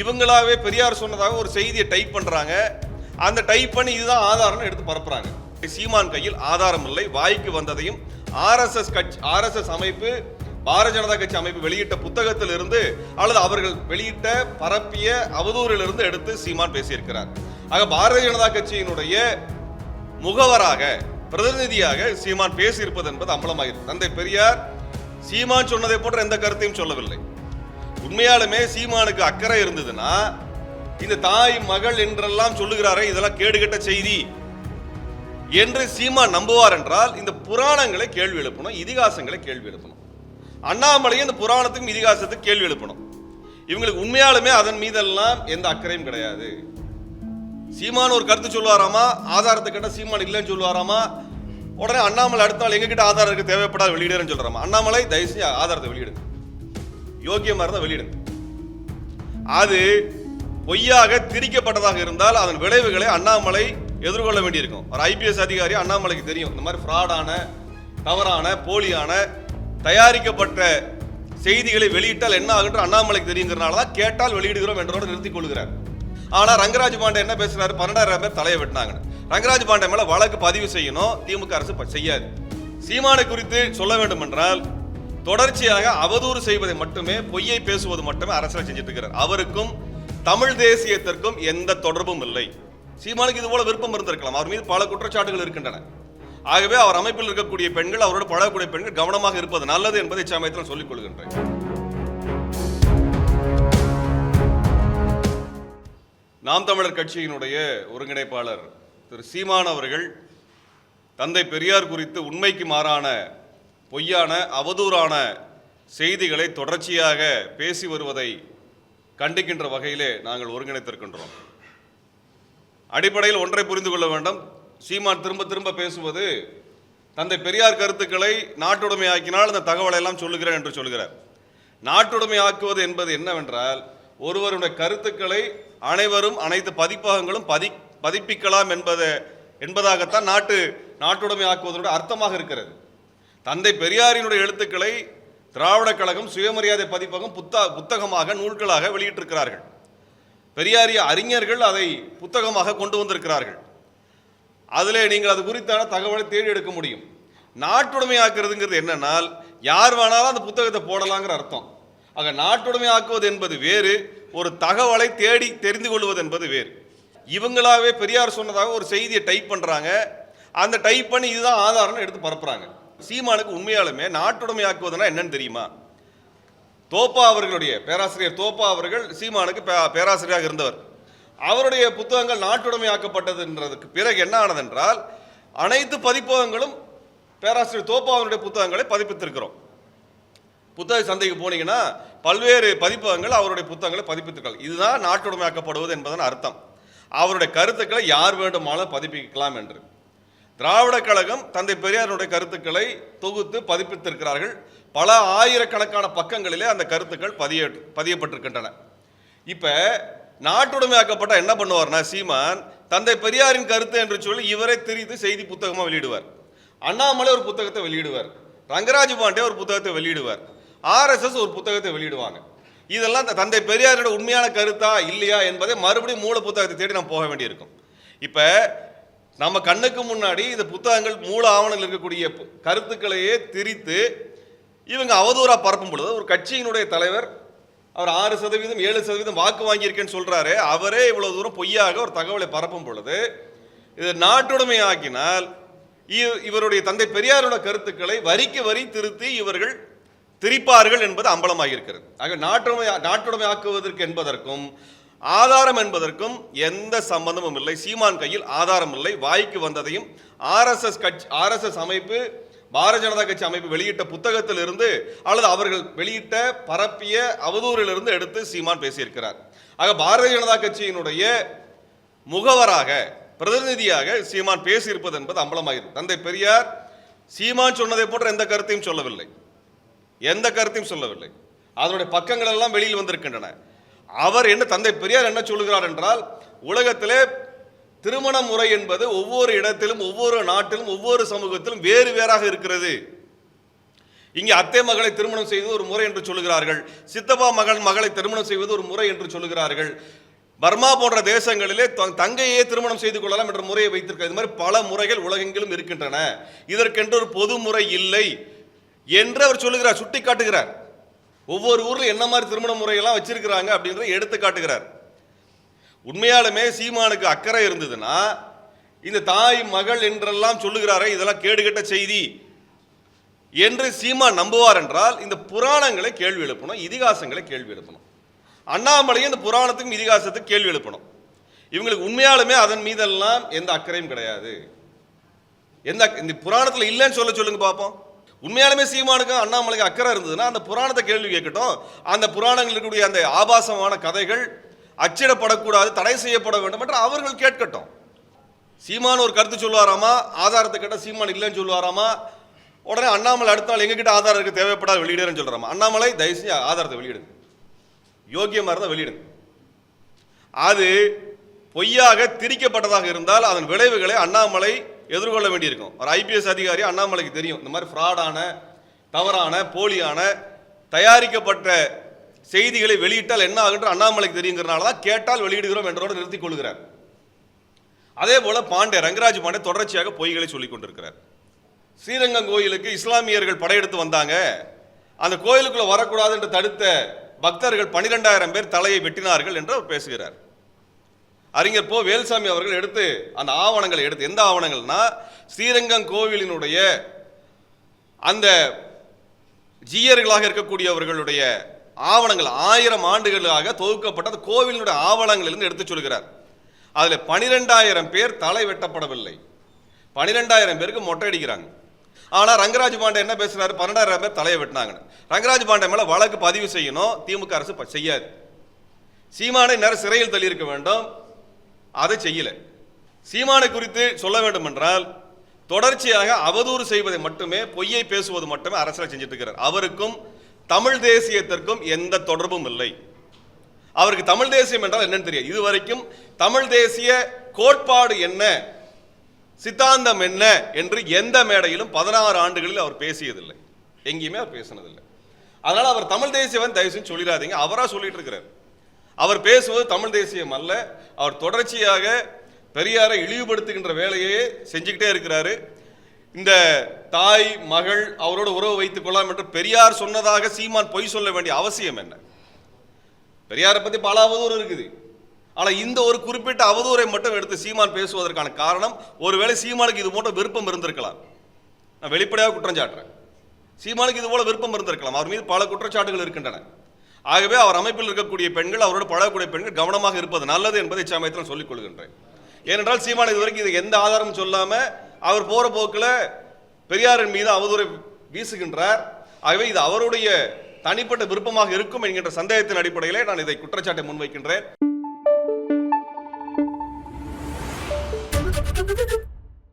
இவங்களாவே பெரியார் சொன்னதாக ஒரு செய்தியை டைப் பண்றாங்க. அந்த டைப் பண்ணி இதுதான் ஆதாரம்னு எடுத்து பரப்புறாங்க. சீமான் கையில் ஆதாரம் இல்லை. வாய்க்கு வந்ததையும் ஆர்எஸ்எஸ் கட்சி ஆர்எஸ்எஸ் அமைப்பு பாரதிய ஜனதா கட்சி அமைப்பு வெளியிட்ட புத்தகத்தில் இருந்து அல்லது அவர்கள் வெளியிட்ட பரப்பிய அவதூறிலிருந்து எடுத்து சீமான் பேசியிருக்கிறார். ஆக பாரதிய ஜனதா கட்சியினுடைய முகவராக பிரதிநிதியாக சீமான் பேசியிருப்பது என்பது அம்பலமாகிறது. தந்தை பெரியார் சீமான் சொன்னதை போன்ற எந்த கருத்தையும் சொல்லவில்லை. உண்மையாலுமே சீமானுக்கு அக்கறை இருந்ததுன்னா இந்த தாய் மகள் என்றெல்லாம் சொல்லுகிறாரே இதெல்லாம் கேடுகட்ட செய்தி என்று சீமான் நம்புவார் என்றால் இந்த புராணங்களை கேள்வி எழுப்பணும் இதிகாசங்களை கேள்வி எழுப்பணும். அண்ணாமலையும் இந்த புராணத்துக்கும் இதிகாசத்துக்கும் கேள்வி எழுப்பணும். இவங்களுக்கு உண்மையாலுமே அதன் மீதெல்லாம் எந்த அக்கறையும் கிடையாது. சீமான் ஒரு கருத்து சொல்லுவாராமா? ஆதாரத்தை கேட்டால் சீமான் இல்லைன்னு சொல்லுவாராமா? உடனே அண்ணாமலை அடுத்த நாள் எங்ககிட்ட ஆதாரம் இருக்கு தேவைப்படாத வெளியிடுறேன்னு சொல்கிறாமா அண்ணாமலை தயவுசெய்து ஆதாரத்தை வெளியிடுங்க. யோக்கியமாக இருந்தால் வெளியிடுங்க. அது பொய்யாக திரிக்கப்பட்டதாக இருந்தால் அதன் விளைவுகளை அண்ணாமலை எதிர்கொள்ள வேண்டியிருக்கும். ஒரு ஐபிஎஸ் அதிகாரி அண்ணாமலைக்கு தெரியும். இந்த மாதிரி ஃப்ராடான தவறான போலியான தயாரிக்கப்பட்ட செய்திகளை வெளியிட்டால் என்ன ஆகுன்ற அண்ணாமலைக்கு தெரியுங்கிறனால தான் கேட்டால் வெளியிடுகிறோம் என்றோடு நிறுத்திக் கொள்கிறார். ஆனால் ரங்கராஜ் பாண்டே என்ன பேசுறாரு? பன்னெண்டாயிரம் பேர் தலையை வெட்டினாங்கன்னு. ரங்கராஜ் பாண்டே மேல வழக்கு பதிவு செய்யணும். திமுக அரசு செய்யாது. சீமானை குறித்து சொல்ல வேண்டும் என்றால் தொடர்ச்சியாக அவதூறு செய்வதை மட்டுமே பொய்யை பேசுவது மட்டுமே அரசியல் செஞ்சுட்டு இருக்கிறார் அவருக்கும் தமிழ் தேசியத்திற்கும் எந்த தொடர்பும் இல்லை. சீமானுக்கு இது போல விருப்பம் இருந்திருக்கலாம். அவர் மீது பல குற்றச்சாட்டுகள் இருக்கின்றன. ஆகவே அவர் அமைப்பில் இருக்கக்கூடிய பெண்கள் அவரோடு பழகக்கூடிய பெண்கள் கவனமாக இருப்பது நல்லது என்பதை இச்சமயத்தில் சொல்லிக் கொள்கின்றேன். நாம் தமிழர் கட்சியினுடைய ஒருங்கிணைப்பாளர் திரு சீமான் அவர்கள் தந்தை பெரியார் குறித்து உண்மைக்கு மாறான பொய்யான அவதூறான செய்திகளை தொடர்ச்சியாக பேசி வருவதை கண்டிக்கின்ற வகையிலே நாங்கள் ஒருங்கிணைத்திருக்கின்றோம். அடிப்படையில் ஒன்றை புரிந்து கொள்ள வேண்டும். சீமான் திரும்ப திரும்ப பேசுவது தந்தை பெரியார் கருத்துக்களை நாட்டுடைமையாக்கினால் அந்த தகவலை எல்லாம் சொல்லுகிறேன் என்று சொல்கிறார். நாட்டுடைமையாக்குவது என்பது என்னவென்றால் ஒருவருடைய கருத்துக்களை அனைவரும் அனைத்து பதிப்பகங்களும் பதி பதிப்பிக்கலாம் என்பதை என்பதாகத்தான் நாட்டு நாட்டுடைமை ஆக்குவதனுடைய அர்த்தமாக இருக்கிறது. தந்தை பெரியாரினுடைய எழுத்துக்களை திராவிட கழகம் சுயமரியாதை பதிப்பகம் புத்தா புத்தகமாக நூல்களாக வெளியிட்டிருக்கிறார்கள். பெரியாரிய அறிஞர்கள் அதை புத்தகமாக கொண்டு வந்திருக்கிறார்கள். அதிலே நீங்கள் அது குறித்தான தகவலை தேடி எடுக்க முடியும். நாட்டுடைமையாக்குறதுங்கிறது என்னென்னால் யார் வேணாலும் அந்த புத்தகத்தை போடலாங்கிற அர்த்தம். ஆக நாட்டுடைமையாக்குவது என்பது வேறு ஒரு தகவலை தேடி தெரிந்து கொள்வது என்பது வேறு. இவங்களாவே பெரியார் சொன்னதாக ஒரு செய்தியை டைப் பண்ணுறாங்க அந்த டைப் பண்ணி இதுதான் ஆதாரம்னு எடுத்து பரப்புகிறாங்க சீமானுக்கு உண்மையாலுமே நாட்டுடைமையாக்குவதுனா என்னன்னு தெரியுமா? தோப்பா அவர்களுடைய பேராசிரியர் தோப்பா அவர்கள் சீமானுக்கு பே- பேராசிரியராக இருந்தவர். அவருடைய புத்தகங்கள் நாட்டுடைமையாக்கப்பட்டதுன்றதுக்கு பிறகு என்ன ஆனதென்றால் அனைத்து பதிப்பகங்களும் பேராசிரியர் தோப்பா அவருடைய புத்தகங்களை பதிப்பித்திருக்கிறோம். புத்தக சந்தைக்கு போனீங்கன்னா பல்வேறு பதிப்பகங்கள் அவருடைய புத்தகங்களை பதிப்பித்திருக்காங்க இதுதான் நாட்டுடைமையாக்கப்படுவது என்பதன் அர்த்தம். அவருடைய கருத்துக்களை யார் வேண்டுமானாலும் பதிப்பிக்கலாம் என்று. திராவிட கழகம் தந்தை பெரியாருடைய கருத்துக்களை தொகுத்து பதிப்பித்திருக்கிறார்கள். பல ஆயிரக்கணக்கான பக்கங்களிலே அந்த கருத்துக்கள் பதிய பதியப்பட்டிருக்கின்றன. இப்போ நாட்டுடைமையாக்கப்பட்ட என்ன பண்ணுவார்னா சீமான் தந்தை பெரியாரின் கருத்து என்று சொல்லி இவரை திரித்து செய்தி புத்தகமாக வெளியிடுவார். அண்ணாமலை ஒரு புத்தகத்தை வெளியிடுவார். ரங்கராஜ் பாண்டே ஒரு புத்தகத்தை வெளியிடுவார். ஆர்எஸ்எஸ் ஒரு புத்தகத்தை வெளியிடுவாங்க. இதெல்லாம் தந்தை பெரியாரோட உண்மையான கருத்தா இல்லையா என்பதை மறுபடியும் மூல புத்தகத்தை தேடி நான் போக வேண்டியிருக்கும். இப்போ நம்ம கண்ணுக்கு முன்னாடி இந்த புத்தகங்கள் மூல ஆவணங்கள் இருக்கக்கூடிய பு- கருத்துக்களையே திரித்து இவங்க அவதூறாக பரப்பும் பொழுது ஒரு கட்சியினுடைய தலைவர் அவர் ஆறு சதவீதம் ஏழு சதவீதம் வாக்கு வாங்கியிருக்கேன்னு சொல்கிறாரு அவரே இவ்வளோ தூரம் பொய்யாக ஒரு தகவலை பரப்பும் பொழுது இது நாட்டுடைமை ஆக்கினால் இவருடைய தந்தை பெரியாரோட கருத்துக்களை வரிக்கு வரி திருத்தி இவர்கள் திரிப்பார்கள் என்பது அம்பலமாக இருக்கிறது ஆக நாட்டுடைமை நாட்டுடைமை ஆக்குவதற்கு என்பதற்கும் ஆதாரம் என்பதற்கும் எந்த சம்பந்தமும் இல்லை. சீமான் கையில் ஆதாரம் இல்லை. வாய்க்கு வந்ததையும் ஆர்எஸ்எஸ் கட்சி ஆர்எஸ்எஸ் அமைப்பு பாரதிய ஜனதா கட்சி அமைப்பு வெளியிட்ட புத்தகத்திலிருந்து அல்லது அவர்கள் வெளியிட்ட பரப்பிய அவதூறிலிருந்து எடுத்து சீமான் பேசியிருக்கிறார். ஆக பாரதிய ஜனதா கட்சியினுடைய முகவராக பிரதிநிதியாக சீமான் பேசியிருப்பது என்பது அம்பலமாகிறது. தந்தை பெரியார் சீமான் சொன்னதை போன்ற எந்த கருத்தையும் சொல்லவில்லை. எந்த கருத்தையும் சொல்லவில்லை. அதனுடைய பக்கங்கள் எல்லாம் வெளியில் வந்திருக்கின்றன. அவர் என்ன தந்தை பெரியார் என்ன சொல்கிறார் என்றால் உலகத்திலே திருமண முறை என்பது ஒவ்வொரு இடத்திலும் ஒவ்வொரு நாட்டிலும் ஒவ்வொரு சமூகத்திலும் வேறு வேறாக இருக்கிறது. இங்கே அத்தை மகளை திருமணம் செய்வது ஒரு முறை என்று சொல்லுகிறார்கள். சித்தப்பா மகன் மகளை திருமணம் செய்வது ஒரு முறை என்று சொல்லுகிறார்கள். பர்மா போன்ற தேசங்களிலே தங்கையே திருமணம் செய்து கொள்ளலாம் என்ற முறையை வைத்திருக்கிறது இது மாதிரி பல முறைகள் உலகெங்கிலும் இருக்கின்றன. இதற்கென்று ஒரு பொது முறை இல்லை என்று அவர் சொல்லுகிறார் சுட்டி காட்டுகிறார் ஒவ்வொரு ஊரில் என்ன மாதிரி திருமண முறையெல்லாம் வச்சிருக்கிறாங்க அப்படின்றத எடுத்து காட்டுகிறார். உண்மையாலுமே சீமானுக்கு அக்கறை இருந்ததுன்னா இந்த தாய் மகள் என்றெல்லாம் சொல்லுகிறாரே இதெல்லாம் கேடுகட்ட செய்தி என்று சீமான் நம்புவார் என்றால் இந்த புராணங்களை கேள்வி எழுப்பணும் இதிகாசங்களை கேள்வி எழுப்பணும். அண்ணாமலையும் இந்த புராணத்துக்கும் இதிகாசத்துக்கும் கேள்வி எழுப்பணும். இவங்களுக்கு உண்மையாலுமே அதன் மீதெல்லாம் எந்த அக்கறையும் கிடையாது. எந்த இந்த புராணத்தில் இல்லைன்னு சொல்ல சொல்லுங்க பார்ப்போம் உண்மையாலுமே சீமானுக்கும் அண்ணாமலைக்கு அக்கறை இருந்ததுன்னா அந்த புராணத்தை கேள்வி கேட்கட்டும். அந்த புராணங்கள் இருக்கக்கூடிய அந்த ஆபாசமான கதைகள் அச்சிடப்படக்கூடாது தடை செய்யப்பட வேண்டும் என்று அவர்கள் கேட்கட்டும். சீமான் ஒரு கருத்து சொல்லுவாராமா? ஆதாரத்தை கேட்டால் சீமான் இல்லைன்னு சொல்லுவாராமா? உடனே அண்ணாமலை அடுத்த நாள் எங்ககிட்ட ஆதாரம் இருக்கு தேவைப்படாத வெளியிடுறேன்னு சொல்கிறாமா அண்ணாமலை தயவுசெய்து ஆதாரத்தை வெளியிடுங்க. யோக்கியமாக இருந்தால் வெளியிடுங்க. அது பொய்யாக திரிக்கப்பட்டதாக இருந்தால் அதன் விளைவுகளை அண்ணாமலை எதிர்கொள்ள வேண்டியிருக்கும். ஒரு ஐபிஎஸ் அதிகாரி அண்ணாமலைக்கு தெரியும். இந்த மாதிரி ஃப்ராடான தவறான போலியான தயாரிக்கப்பட்ட செய்திகளை வெளியிட்டால் என்ன ஆகுன்ற அண்ணாமலைக்கு தெரியுங்கிறனால தான் கேட்டால் வெளியிடுகிறோம் என்றோடு நிறுத்திக் கொள்கிறார். அதே போல பாண்டே ரங்கராஜ் பாண்டே தொடர்ச்சியாக பொய்களை சொல்லிக் கொண்டிருக்கிறார். ஸ்ரீரங்கம் கோயிலுக்கு இஸ்லாமியர்கள் படையெடுத்து வந்தாங்க. அந்த கோயிலுக்குள்ளே வரக்கூடாது என்று தடுத்த பக்தர்கள் பனிரெண்டாயிரம் பேர் தலையை வெட்டினார்கள் என்று அவர் பேசுகிறார். அறிஞர் போ வேல்சாமி அவர்கள் எடுத்து அந்த ஆவணங்களை எடுத்து எந்த ஆவணங்கள்னா ஸ்ரீரங்கம் கோவிலினுடைய அந்த ஜீயர்களாக இருக்கக்கூடியவர்களுடைய ஆவணங்கள் ஆயிரம் ஆண்டுகளாக தொகுக்கப்பட்ட அந்த கோவிலினுடைய ஆவணங்களிலிருந்து எடுத்து சொல்கிறார். அதில் பனிரெண்டாயிரம் பேர் தலை வெட்டப்படவில்லை. பனிரெண்டாயிரம் பேருக்கு மொட்டை அடிக்கிறாங்க ஆனால் ரங்கராஜ் பாண்டே என்ன பேசுகிறாரு பன்னெண்டாயிரம் பேர் தலையை வெட்டினாங்க ரங்கராஜ் பாண்டே மேலே வழக்கு பதிவு செய்யணும். திமுக அரசு செய்யாது. சீமானை நேரம் சிறையில் தள்ளியிருக்க வேண்டும். அதை செய்யலை. சீமானை குறித்து சொல்ல வேண்டும் என்றால் தொடர்ச்சியாக அவதூறு செய்வதை மட்டுமே பொய்யை பேசுவது மட்டுமே அரசியல் செஞ்சுட்டு இருக்கிறார். அவருக்கும் தமிழ் தேசியத்திற்கும் எந்த தொடர்பும் இல்லை. அவருக்கு தமிழ் தேசியம் என்றால் என்னன்னு தெரியாது. இதுவரைக்கும் தமிழ் தேசிய கோட்பாடு என்ன சித்தாந்தம் என்ன என்று எந்த மேடையிலும் பதினாறு ஆண்டுகளில் அவர் பேசியதில்லை. எங்கேயுமே அவர் பேசினதில்லை. அதனால் அவர் தமிழ் தேசியவன் தயவு செஞ்சு சொல்லிடாதீங்க. அவராக சொல்லிட்டு இருக்கிறார். அவர் பேசுவது தமிழ் தேசியம் அல்ல. அவர் தொடர்ச்சியாக பெரியாரை இழிவுபடுத்துகின்ற வேலையே செஞ்சுக்கிட்டே இருக்கிறாரு. இந்த தாய் மகள் அவரோட உறவு வைத்துக் கொள்ளலாம் என்று பெரியார் சொன்னதாக சீமான் பொய் சொல்ல வேண்டிய அவசியம் என்ன? பெரியாரை பத்தி பல அவதூறு இருக்குது. ஆனால் இந்த ஒரு குறிப்பிட்ட அவதூறை மட்டும் எடுத்து சீமான் பேசுவதற்கான காரணம் ஒருவேளை சீமானுக்கு இது போன்ற விருப்பம் இருந்திருக்கலாம். நான் வெளிப்படையாக குற்றம் சாட்டுறேன். சீமானுக்கு இது போல விருப்பம் இருந்திருக்கலாம். அவர் மீது பல குற்றச்சாட்டுகள் இருக்கின்றன. ஆகவே அவர் அமைப்பில் இருக்கக்கூடிய பெண்கள் அவரோடு பழகக்கூடிய பெண்கள் கவனமாக இருப்பது நல்லது என்பதை இச்சமயத்தில் சொல்லிக் கொள்கின்றேன். ஏனென்றால் சீமான் இதுவரைக்கும் இது எந்த ஆதாரமும் சொல்லாமல் அவர் போகிற போக்கில் பெரியாரின் மீது அவதூறை வீசுகின்றார். ஆகவே இது அவருடைய தனிப்பட்ட விருப்பமாக இருக்கும் என்கின்ற சந்தேகத்தின் அடிப்படையிலே நான் இதை குற்றச்சாட்டை முன்வைக்கின்றேன்.